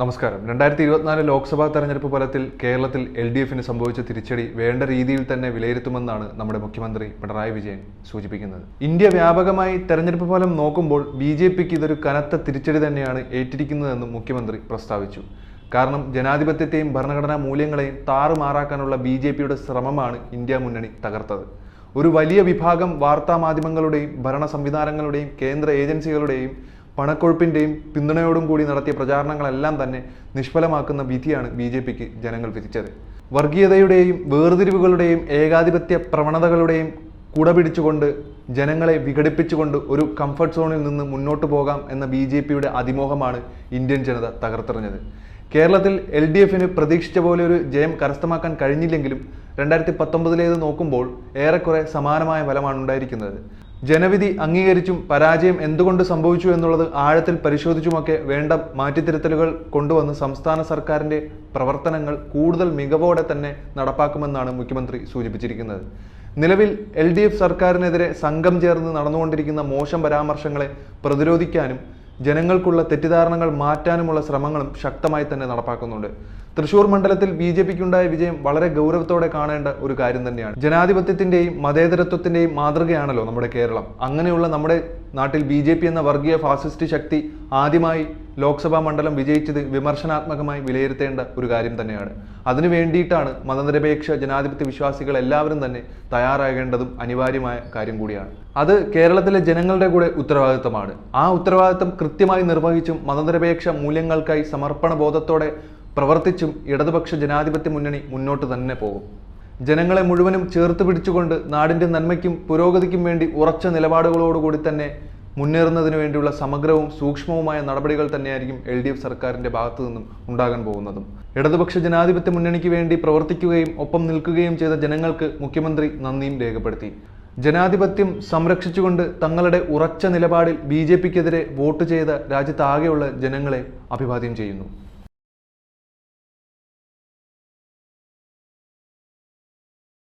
നമസ്കാരം. രണ്ടായിരത്തി ഇരുപത്തിനാല് ലോക്സഭാ തെരഞ്ഞെടുപ്പ് ഫലത്തിൽ കേരളത്തിൽ എൽ ഡി എഫിന് സംഭവിച്ച തിരിച്ചടി വേണ്ട രീതിയിൽ തന്നെ വിലയിരുത്തുമെന്നാണ് നമ്മുടെ മുഖ്യമന്ത്രി പിണറായി വിജയൻ സൂചിപ്പിക്കുന്നത്. ഇന്ത്യ വ്യാപകമായി തെരഞ്ഞെടുപ്പ് ഫലം നോക്കുമ്പോൾ ബി ജെ പിക്ക് ഇതൊരു കനത്ത തിരിച്ചടി തന്നെയാണ് ഏറ്റിരിക്കുന്നതെന്നും മുഖ്യമന്ത്രി പ്രസ്താവിച്ചു. കാരണം ജനാധിപത്യത്തെയും ഭരണഘടനാ മൂല്യങ്ങളെയും താറുമാറാക്കാനുള്ള ബി ജെ പിയുടെ ശ്രമമാണ് ഇന്ത്യ മുന്നണി തകർത്തത്. ഒരു വലിയ വിഭാഗം വാർത്താ മാധ്യമങ്ങളുടെയും ഭരണ സംവിധാനങ്ങളുടെയും കേന്ദ്ര ഏജൻസികളുടെയും പണക്കൊഴുപ്പിന്റെയും പിന്തുണയോടും കൂടി നടത്തിയ പ്രചാരണങ്ങളെല്ലാം തന്നെ നിഷ്ഫലമാക്കുന്ന വിധിയാണ് ബി ജെ പിക്ക് ജനങ്ങൾ വിധിച്ചത്. വർഗീയതയുടെയും വേർതിരിവുകളുടെയും ഏകാധിപത്യ പ്രവണതകളുടെയും കുട പിടിച്ചുകൊണ്ട് ജനങ്ങളെ വിഘടിപ്പിച്ചുകൊണ്ട് ഒരു കംഫർട്ട് സോണിൽ നിന്ന് മുന്നോട്ട് പോകാം എന്ന ബി ജെ പിയുടെ അതിമോഹമാണ് ഇന്ത്യൻ ജനത തകർത്തെറിഞ്ഞത്. കേരളത്തിൽ എൽ ഡി എഫിന് പ്രതീക്ഷിച്ച പോലെ ഒരു ജയം കരസ്ഥമാക്കാൻ കഴിഞ്ഞില്ലെങ്കിലും രണ്ടായിരത്തി പത്തൊമ്പതിലേത് നോക്കുമ്പോൾ ഏറെക്കുറെ സമാനമായ ഫലമാണ് ഉണ്ടായിരിക്കുന്നത്. ജനവിധി അംഗീകരിച്ചും പരാജയം എന്തുകൊണ്ട് സംഭവിച്ചു എന്നുള്ളത് ആഴത്തിൽ പരിശോധിച്ചുമൊക്കെ വേണ്ട മാറ്റിത്തിരുത്തലുകൾ കൊണ്ടുവന്ന് സംസ്ഥാന സർക്കാരിന്റെ പ്രവർത്തനങ്ങൾ കൂടുതൽ മികവോടെ തന്നെ നടപ്പാക്കുമെന്നാണ് മുഖ്യമന്ത്രി സൂചിപ്പിച്ചിരിക്കുന്നത്. നിലവിൽ എൽ സർക്കാരിനെതിരെ സംഘം ചേർന്ന് നടന്നുകൊണ്ടിരിക്കുന്ന മോശം പരാമർശങ്ങളെ പ്രതിരോധിക്കാനും ജനങ്ങൾക്കുള്ള തെറ്റിദ്ധാരണകൾ മാറ്റാനുമുള്ള ശ്രമങ്ങളും ശക്തമായി തന്നെ നടപ്പാക്കുന്നുണ്ട്. തൃശൂർ മണ്ഡലത്തിൽ ബി ജെ പിക്കുണ്ടായ വിജയം വളരെ ഗൗരവത്തോടെ കാണേണ്ട ഒരു കാര്യം തന്നെയാണ്. ജനാധിപത്യത്തിന്റെയും മതേതരത്വത്തിന്റെയും മാതൃകയാണല്ലോ നമ്മുടെ കേരളം. അങ്ങനെയുള്ള നമ്മുടെ നാട്ടിൽ ബി ജെ പി എന്ന വർഗീയ ഫാസിസ്റ്റ് ശക്തി ആദ്യമായി ലോക്സഭാ മണ്ഡലം വിജയിച്ചത് വിമർശനാത്മകമായി വിലയിരുത്തേണ്ട ഒരു കാര്യം തന്നെയാണ്. അതിനു വേണ്ടിയിട്ടാണ് മതനിരപേക്ഷ ജനാധിപത്യ വിശ്വാസികൾ എല്ലാവരും തന്നെ തയ്യാറാകേണ്ടതും അനിവാര്യമായ കാര്യം കൂടിയാണ്. അത് കേരളത്തിലെ ജനങ്ങളുടെ കൂടെ ഉത്തരവാദിത്തമാണ് ആ ഉത്തരവാദിത്തം കൃത്യമായി നിർവഹിച്ചും മതനിരപേക്ഷ മൂല്യങ്ങൾക്കായി സമർപ്പണ ബോധത്തോടെ പ്രവർത്തിച്ചും ഇടതുപക്ഷ ജനാധിപത്യ മുന്നണി മുന്നോട്ട് തന്നെ പോകും. ജനങ്ങളെ മുഴുവനും ചേർത്ത് പിടിച്ചുകൊണ്ട് നാടിന്റെ നന്മയ്ക്കും പുരോഗതിക്കും വേണ്ടി ഉറച്ച നിലപാടുകളോടുകൂടി തന്നെ മുന്നേറുന്നതിന് വേണ്ടിയുള്ള സമഗ്രവും സൂക്ഷ്മവുമായ നടപടികൾ തന്നെയായിരിക്കും എൽ ഡി എഫ് സർക്കാരിന്റെ ഭാഗത്തു നിന്നും ഉണ്ടാകാൻ പോകുന്നതും. ഇടതുപക്ഷ ജനാധിപത്യ മുന്നണിക്ക് വേണ്ടി പ്രവർത്തിക്കുകയും ഒപ്പം നിൽക്കുകയും ചെയ്ത ജനങ്ങൾക്ക് മുഖ്യമന്ത്രി നന്ദിയും രേഖപ്പെടുത്തി. ജനാധിപത്യം സംരക്ഷിച്ചുകൊണ്ട് തങ്ങളുടെ ഉറച്ച നിലപാടിൽ ബി ജെ പിക്കെതിരെ വോട്ട് ചെയ്ത രാജ്യത്താകെയുള്ള ജനങ്ങളെ അഭിവാദ്യം ചെയ്യുന്നു.